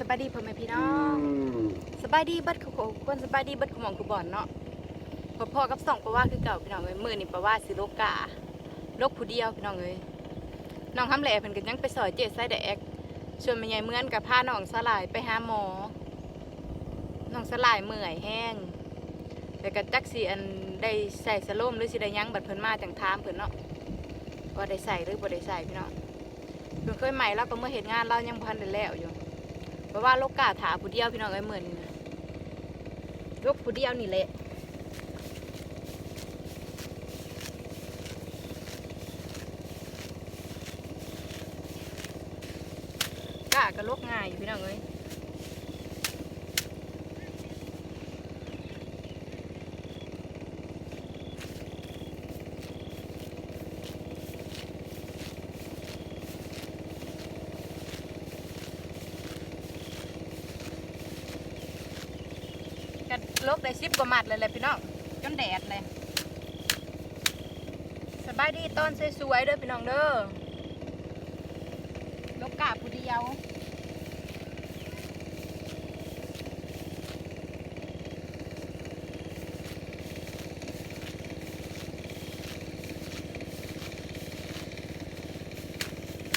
สบายดีพ่อแม่พี่น้องสบายดีเบัดคุกคนสบายดีเบัดขมองคุบอนเนาะพอพ่อกับสองปะว่าคือเก่าพี่น้องเอ้ยมือนี่ปะว่าสิโลกาโลกผู้เดียวพี่น้องเอ้ยน้องทำแหล่เพิ่นก็ยังไปสอยเจ็ดไส้แดกชวนแม่ใหญ่เมือนกับพาน้องสลายไปหาหมอน้องสลายเมื่อยแห้งแต่ก็จักสิอันได้ใส่สโลมหรือสิได้หยังบัดเพิ่นมาจังถามเพิ่นเนาะว่าได้ใส่หรือบ่ได้ใส่พี่น้องเพิ่นเคยใหม่แล้วก็เมื่อเห็นงานเรายังบ่ทันได้แล้วอยู่ เพราะว่าโลกกาถาผู้เดียวพี่น้องเอ้ยเหมือนยกผู้เดียวนี่แหละกาก็ลกง่ายอยู่พี่น้องเอ้ยก็ ลกได้สิบกว่ามัดเลยแหละพี่น้องจนแดดเลยสบายดีตอนสวยๆเด้อพี่น้องเด้อลกกาผู้เดียว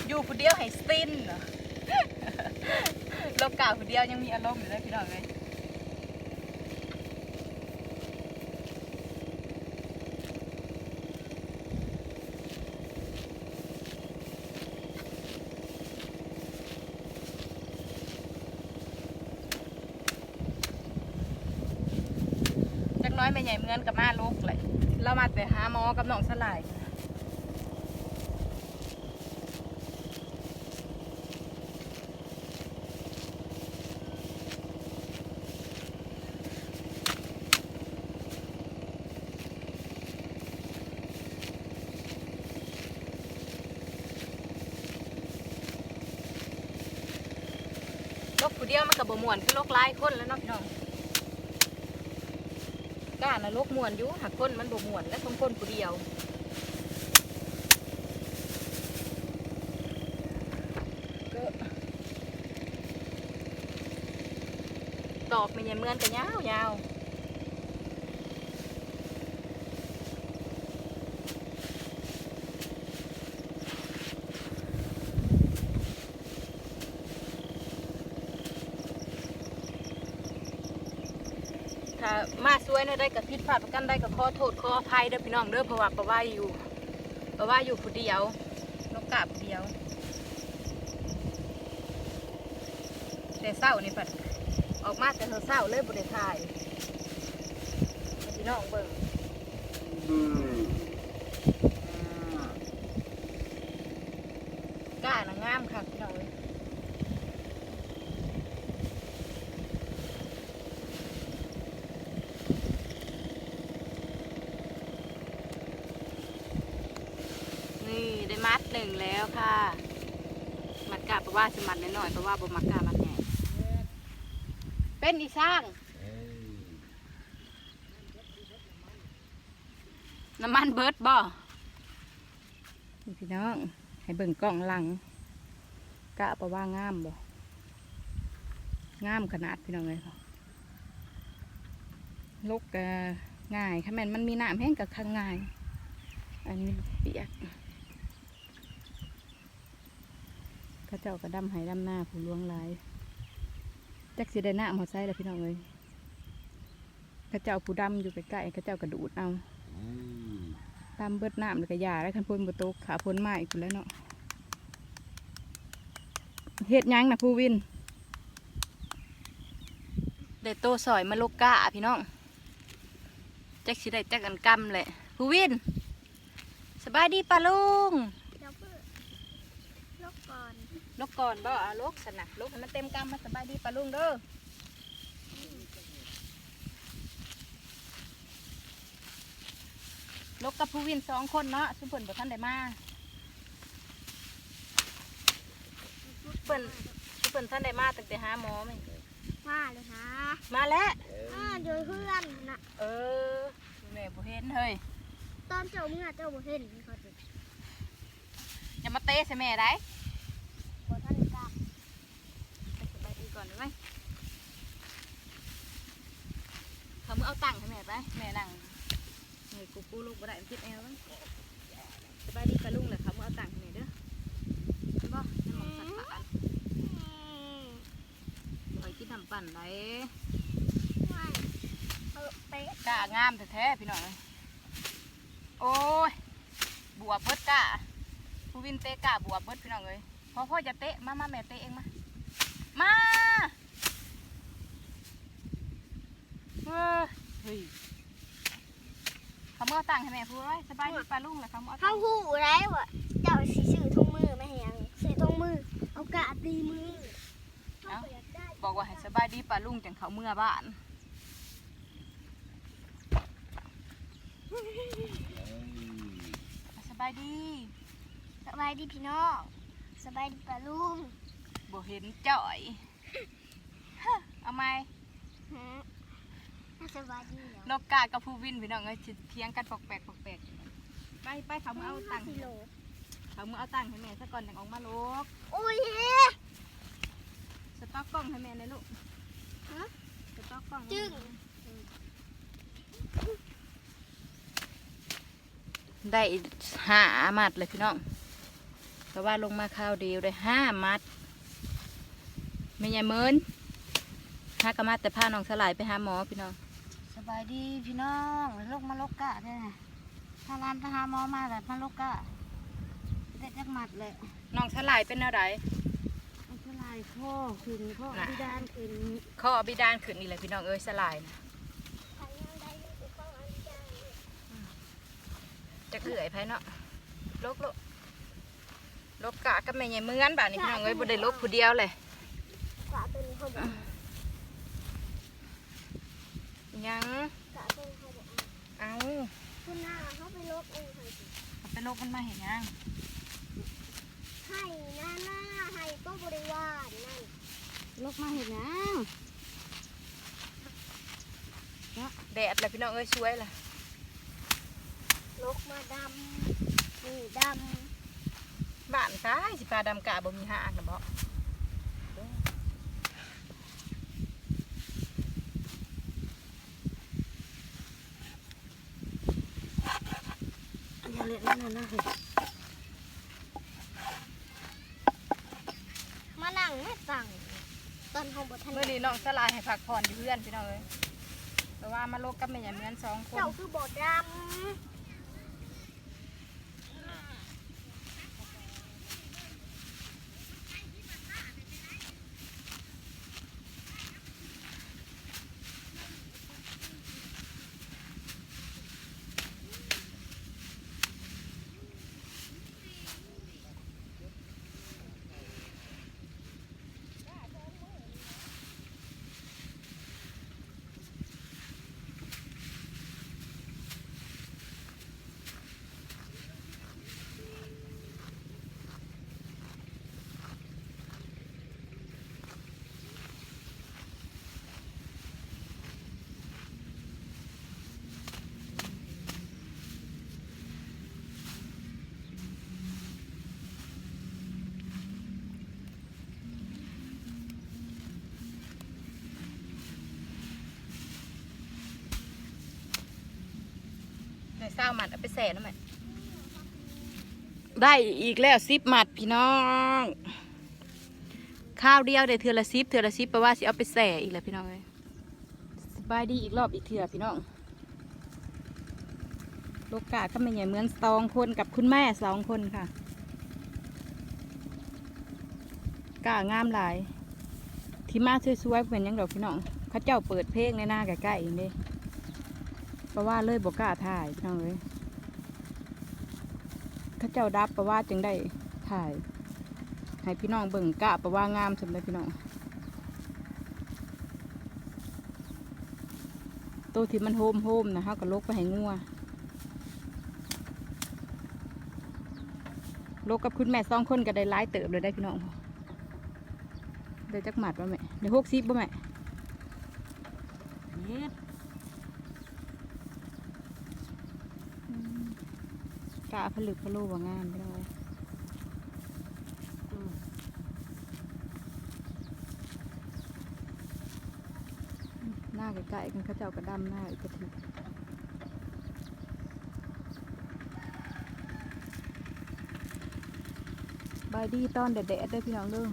อยู่ผู้เดียวให้สิ้นหรอลกกาผู้เดียวยังมีอารมณ์อยู่เลยพี่น้องเลย ไม่ใหญ่เหมือนกับมาลูกเลยเรามาแต่หาหมอกับน้องสลายโลกผู้เดียวมันกับบมวนคือโลกหลายคนแล้วเนาะพี่น้องานรกมวนอยู่หักก้นมันบมวนและตรงก้นผู้เดียวก็ตอกมันยังเหมือนกันยาวยาว ถ้ามาสวยเนอะได้กับพิษพลาดประกันได้กับขอโทษขออภัยเด้อพี่น้องเด้อเพราะว่าประว่าอยู่ประว่าอยู่ผู้เดียวนกกาผู้เดียว แต่เศร้านี่ปัดออกมาแต่เศร้าๆเลยบริถ่ายให้พี่น้องเบิ่งกล้านะงามค่ะพี่น้องเอ้ยนี่ได้มัด หนึ่งแล้วค่ะ มัดกาเพราะว่าสมัดน้อยๆเพราะว่าบ่มักกามัดใหญ่เป็นอีสร้าง น้ำมันเบิดบ่พี่น้อง ให้เบิ่งกล้องหลัง กะประว่างามบ่งามขนาดพี่น้องเลยค่ะลกกะง่ายค่ะแม่นมันมีน้ำแห้งกับข้างง่าย อันนี้เปียกเข้าเจ้ากระดำไหดำหน้าผู้ลวงลายจักสิได้หน้าหมอไซแล้วพี่น้องเลยข้าเจ้าผู้ดำอยู่ใกล้ๆข้าเจ้ากระดูดเอาตามเบิดน้ำแล้วก็ยาแล้วคันพ่นบโตกขาพ่นไม้กูแล้วเนาะเฮ็ดยังนะผู้วินเดโตสอยมาโลกาพี่น้องจักสิได้จักกันกำแหละผู้วิน สบายดีปะลุง กก่อนลกก่อนบ่เอาลกสนะลกให้มันเต็มกำมาสบายดีปะลุงเด้อลกกับผู้วินสองคนเนาะสุเพิ่นบ่ทันได้มาเพิ่นเพิ่นท่านได้มาตั้งแต่หาหมอไหมมาเลยฮะมาแล้วอ่าอยู่เพื่อนนะเออแม่บ่เห็นเฮ้ยตอนเจ้าเมื่อเจ้าบ่เห็นเขาจะอย่ามาเตะใส่แม่ได้่อนได้ไหมเขามือเอาตังค์ให้แม่ไป แม่นั่งเหนื่กูกูลูกบ่ได้มันติดแอลสบายดีกับลุงเลยเขามือเอาตังค์ให้แม่เด้อใช่บ่ะน้ำหอมสัตว์ป่านคอยกินทำปั่นไรกะงามแท้ๆพี่น้องโอ้ยบัวเบิดกะผู้วินเตะกะบัวเบิดพี่น้องเลยพ่อพ่อจะเตะมามาแม่เตะเองมา มา เฮ้ยเฮ้ยเขาเมื่อาตังค์ให้แม่พูดไว้สบายดีปลาลุงเลยเขาเมื่อาตัเขางค์หูไรวะเจ้าสีสื่อทุ่งมือไม่เห็นสื่อทุ่งมือ เอากะตีมือเขาอยากได้บอกว่าให้สบายดีปลาลุงจังเขาเมื่อบ้านสบายดีสบายดีพี่น้องสบายดีปะลุงบ่เห็นจ่อยฮะเอาไหมฮะน่า สบายดีเหรอนกกากับผู้วินพี่น้องเอ้ยสิเทียงกันปอกแปลกปอกแปลกไปไปเขามาเอาตังค์กิโลเขามาเอาตังค์ให้แม่ซะก่อนอย่างออกมาลกโอ้ยสต็อกกล้องให้แม่เลยลูกฮะสต็อกกล้องจึงได้ห้ามัดเลยพี่น้องเพราะว่าลงมาข้าวเดียวได้ห้ามัดไม่ใหญ่เมินห้ากะมัดแต่พาน้องสลายไปหาหมอพี่น้องส บายดีพี่น้องลกมาลกกะได้ไงถ้าร้านไปหาหมอมาแบบมาลกกะได้จักหมัดเลยน้องสลายเป็นอะไรมันคือลายข้อขึ้นข้อน่ะพิดานขึ้นข้อบิดานขึ้นนี่เลยพี่น้องเอ้ยสลายนะจะเกลื่อยไผเนาะลกลกลกกะกับแม่ใหญ่เมือนบ้านนี้พี่น้องเอ้ยบ่ได้ลกผู้เดียวเลยกะเป็นเขาบอก ยังกะเป็นเขาบอกเอาคุณน้าเขาไปลกเองให้สิเอาไปลกมันมาเห็นยังให้หน้าหน้าให้ก็บริวารนั่นลกมาเห็นนะแดดเลยพี่น้องเอ้ยช่วยล่ะลกมาดำนี่ดบ้านซ้ายสิปลาดำกะบ่มีหากนะบ่ นนี้เล็กนั่นน่ะเห็นมานั่งไม่สั่งตอนเขาบทันเมื่อนี้น้องสลายให้พักผ่อนอยู่เพื่อนพี่น้องเอ้ยแต่ว่ามาโลกกับแม่ใหญ่เมือนสองคน เจ้าคือบด ดได้เศร้าหมัดเอาไปแส่แล้วไหมได้อีกแล้วสิบหมัดพี่น้อง ข้าวเดียวได้เทือละสิบเทือละสิบแปลว่าสิเอาไปแส่อีกแล้วพี่น้องเลยสบายดีอีกรอบอีกเทือพี่น้องโลกาก็ไม่ใหญ่เหมือนสองคนกับคุณแม่สองคนค่ะกางามหลาย ที่มาสวยๆเป็นยังดอกพี่น้องเขาเจ้าเปิดเพลงในหน้าใกล้ๆอย่างนี้ พระว่าเลยบอกล้าถ่ายพี่น้องเลยเขาเจ้าดับเพระว่าจึงได้ถ่ายให้พี่น้องเบิ่งกะเพระว่างามสำหรับพี่น้องตัวที่มันโฮมโฮมนะเขาก็ลกไปให้งัวลกกับคุณแม่สองคนก็ได้ร้ายเติบเลยได้พี่น้องได้จักหมัดบ่แม่ได้หกสิบบ่แม่เย็ดอืม กะผลึกพะโลว่างามพี่น้องเอ้ยหน้าใกล้ๆกันเขาเจ้ากระดำหน้าอีกกระทิบายดีตอนแดดๆเด้พี่น้องเด้อ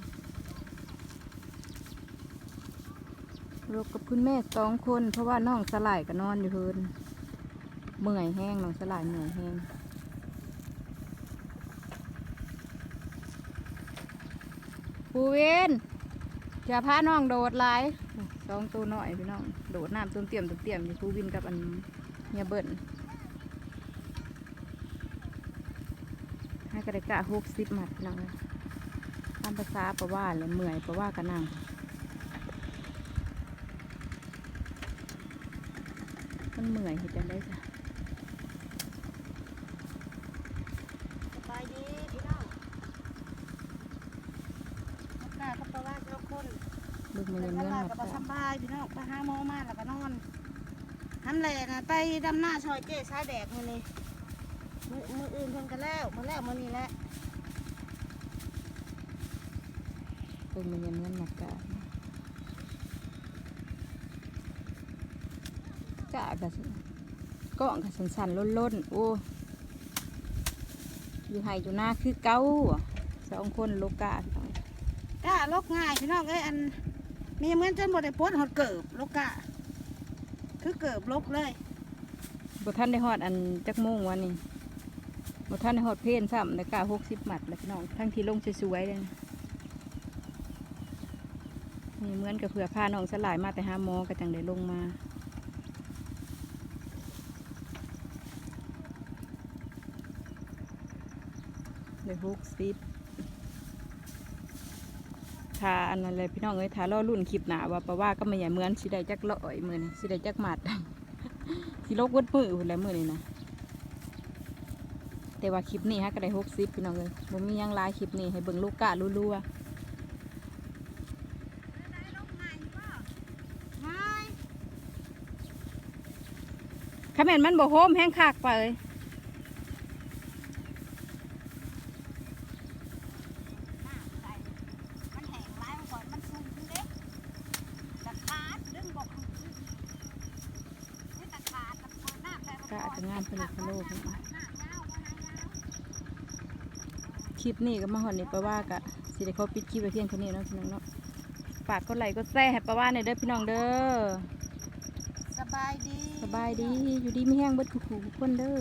รบกับคุณแม่สองคน เพราะว่าน้องสลายก็นอนอยู่เพิ่นเมื่อยแห้งน้องสลายเมื่อยแห้ง ปูเวนอย่าพาน้องโดดหลายสองตัวน้อยพี่น้อง โดดน้ำตุ้มเตี่ยมตุ้มเตี่ยมอยู่ปูวินกับอันเฮียเบิ้ลให้กระดกะหกสิบหมัดพี่น้องตามภาษาประว่าเลยเมื่อยประว่ากันนั่งมันเมื่อยเห็นจังได้จ้ะ สบายดีพี่น้องลกกะก็แปลว่าทุกคน เบึง มันเป็ยันงเวเงื่อนลาหมดก็บ่จ้ะสบายพี่น้องไปหาหมอมาแล้วก็นอนหันแหล่นะไปดำหน้าซอยเจ๊สายแดกมื้อนี้มื้อมื้ออื่นเพิ่นก็แล้วมื้อแล้วมื้อนี้แหละเบึงมันยังเงื่อนหมดจ้ะกะกะสิก้องกะสันสันๆล้นๆโอ้อยู่ไห้อยู่หน้าคือเก้าอะสองคนโลกาพี่น้องกะลกง่ายพี่น้องเอ้ยอัน มีเหมือนจนบ่ได้ปวดหดเกิบลกกะ คือเกิบลกเลยบ่ท่านได้ฮอดอันจักโมงวันนี้บ่ท่านได้ฮอดเพลนซ้ำแต่กะหกสิบหมัดเลยพี่น้องทั้งที่ลงสวยๆเลยนี่เหมือนกับเผื่อพาน้องสลายมาแต่หาหมอก็จังได้ลงมาเลยหกสิบ ถ้าอันนั้นเลยพี่น้องเอ้ยถ้ารอรุ่นคลิปหนาว่าปะว่าก็ไม่ใหญ่เหมือนสิได้จักร้อยมือนี่สิได้จักหมัดสิลกเวดมือพุ่นแหล้วมือนี่นะแต่ว่าคลิปนี้ฮะก็ได้หกสิบพี่น้องเลยบ่มีหยังหลายคลิปนี้ให้เบิ่งลูกกะรัวง่ายๆถ้าแม่นมันบ่โฮมแห้งคักไปเลย มันแห้งร้ายมันก่อนมันสูงเด้ตะขาดดึงบอกนี่ตะขาดตะขา ดหน้าแปลว่กะจะงามเป็นพะโลกหน้าเงาบ่หน้าเงาคลิปนี้ก็มาหอนนี่ปะว่ากะสิได้ขอปิดคลิปไว้เพียงเท่านี้เนาะพี่น้องเนาะฝากกดไลค์กดแชร์ให้ปะว่าในอยเด้อพี่น้องเด้อสบายดีสบายดีอยู่ดีไม่แห้งเบิดคู่ๆทุกคนเด้อ